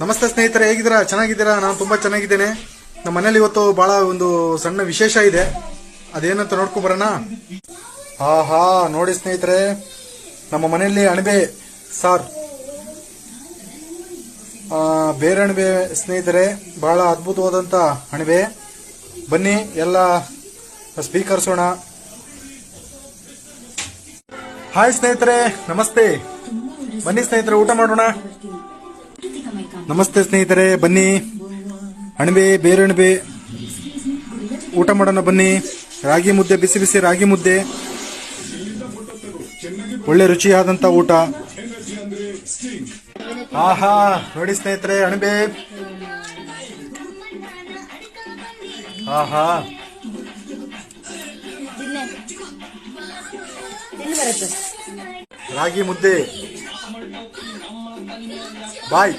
ನಮಸ್ತೆ ಸ್ನೇಹಿತರೆ, ಹೇಗಿದ್ದೀರಾ? ಚೆನ್ನಾಗಿದ್ದೀರಾ? ನಾನು ತುಂಬ ಚೆನ್ನಾಗಿದ್ದೇನೆ. ನಮ್ಮ ಮನೇಲಿ ಇವತ್ತು ಬಹಳ ಒಂದು ಸಣ್ಣ ವಿಶೇಷ ಇದೆ. ಅದೇನಂತ ನೋಡ್ಕೊ ಬರೋಣ? ಹಾ ಹಾ ನೋಡಿ ಸ್ನೇಹಿತರೆ, ನಮ್ಮ ಮನೆಯಲ್ಲಿ ಅಣಬೆ, ಸಾರ್. ಬೇರೆ ಅಣಬೆ ಸ್ನೇಹಿತರೆ, ಬಹಳ ಅದ್ಭುತವಾದಂತ ಅಣಬೆ. ಬನ್ನಿ, ಎಲ್ಲ ಸ್ವೀಕರಿಸೋಣ ಹಾಯ್ ಸ್ನೇಹಿತರೆ, ನಮಸ್ತೆ. ಬನ್ನಿ ಸ್ನೇಹಿತರೆ, ಊಟ ಮಾಡೋಣ. ನಮಸ್ತೆ ಸ್ನೇಹಿತರೆ, ಬನ್ನಿ. ಅಣಬೆ ಬೇರೆ ಅಣಬೆ ಊಟ ಮಾಡೋಣ ಬನ್ನಿ. ರಾಗಿ ಮುದ್ದೆ, ಬಿಸಿ ಬಿಸಿ ರಾಗಿ ಮುದ್ದೆ. ಒಳ್ಳೆ ರುಚಿಯಾದಂತ ಊಟ. ಆಹಾ, ನೋಡಿ ಸ್ನೇಹಿತರೆ, ಅಣಬೆ. ಆಹಾ. ರಾಗಿ ಮುದ್ದೆ. ভাই।